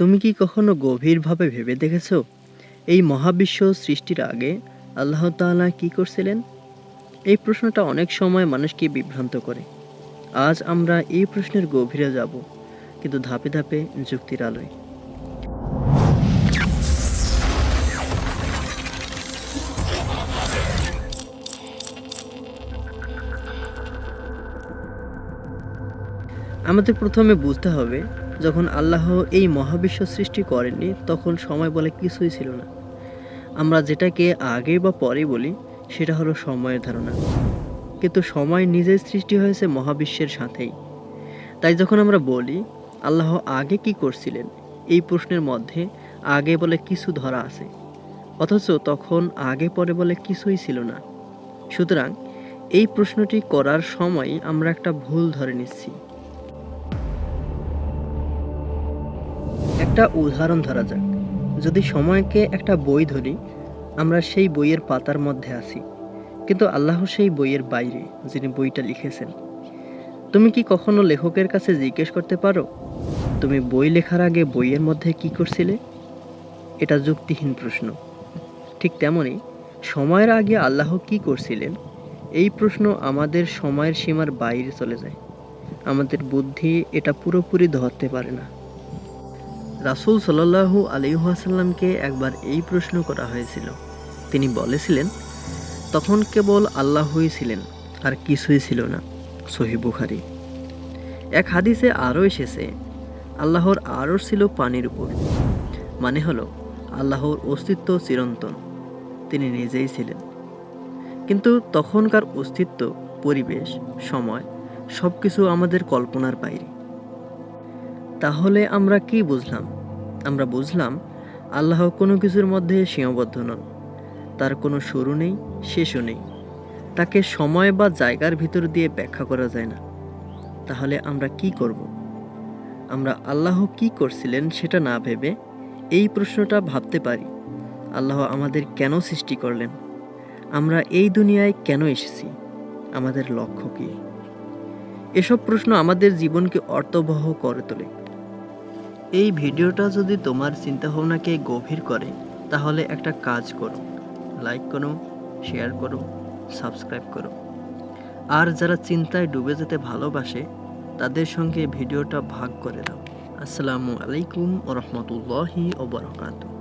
তুমি কি কখনো গভীরভাবে ভেবে দেখেছ? এই মহাবিশ্ব সৃষ্টির আগে আল্লাহ তাআলা কি করছিলেন? এই প্রশ্নটা অনেক সময় মানুষকে বিভ্রান্ত করে। আজ আমরা এই প্রশ্নের গভীরে যাব, কিন্তু ধাপে ধাপে যুক্তির আলোয়। আমাদের প্রথমে বুঝতে হবে যখন আল্লাহ এই মহাবিশ্ব সৃষ্টি করেননি, তখন সময় বলে কিছুই ছিল না। আমরা যেটাকে আগে বা পরে বলি, সেটা হলো সময়ের ধারণা। কিন্তু সময় নিজেই সৃষ্টি হয়েছে মহাবিশ্বের সাথেই। তাই যখন আমরা বলি, আল্লাহ আগে কি করছিলেন, এই প্রশ্নের মধ্যে আগে বলে কিছু ধরা আছে। অথচ তখন আগে পরে বলে কিছুই ছিল না। সুতরাং এই প্রশ্নটি করার সময় আমরা একটা ভুল ধরে নিচ্ছি। একটা উদাহরণ ধরা যাক। যদি সময়কে একটা বই ধরি, আমরা সেই বইয়ের পাতার মধ্যে আছি। কিন্তু আল্লাহ সেই বইয়ের বাইরে, যিনি বইটা লিখেছেন। তুমি কি কখনো লেখকের কাছে জিজ্ঞেস করতে পারো, তুমি বই লেখার আগে বইয়ের মধ্যে কি করছিলে? এটা যুক্তিহীন প্রশ্ন। ঠিক তেমনই সময়ের আগে আল্লাহ কি করছিলেন, এই প্রশ্ন আমাদের সময়ের সীমার বাইরে চলে যায়। আমাদের বুদ্ধি এটা পুরোপুরি ধরতে পারে না। রাসূল সাল্লাল্লাহু আলিহাসাল্লামকে একবার এই প্রশ্ন করা হয়েছিল। তিনি বলেছিলেন, তখন কেবল আল্লাহই ছিলেন, আর কিছুই ছিল না। সহি বুখারি। এক হাদিসে আরও এসেছে, আল্লাহর আরও ছিল পানির উপর। মানে হলো, আল্লাহর অস্তিত্ব চিরন্তন, তিনি নিজেই ছিলেন। কিন্তু তখনকার অস্তিত্ব, পরিবেশ, সময় সব কিছু আমাদের কল্পনার বাইরে। তাহলে আমরা কি বুঝলাম? আমরা বুঝলাম, আল্লাহ কোনো কিছুর মধ্যে সীমাবদ্ধ নন। তার কোনো শুরু নেই, শেষও নেই। তাকে সময় বা জায়গার ভিতর দিয়ে ব্যাখ্যা করা যায় না। তাহলে আমরা কি করব? আমরা আল্লাহ কি করছিলেন সেটা না ভেবে এই প্রশ্নটা ভাবতে পারি। আল্লাহ আমাদের কেন সৃষ্টি করলেন? আমরা এই দুনিয়ায় কেন এসেছি? আমাদের লক্ষ্য কী? এসব প্রশ্ন আমাদের জীবনকে অর্থবহ করে তোলে। এই ভিডিওটা যদি তোমার চিন্তাভাবনাকে গভীর করে, তাহলে একটা কাজ করো। লাইক করো শেয়ার করো সাবস্ক্রাইব করো। আর যারা চিন্তায় ডুবে যেতে ভালোবাসে, তাদের সঙ্গে ভিডিওটা ভাগ করে দাও। আসসালামু আলাইকুম ও রহমতুল্লাহি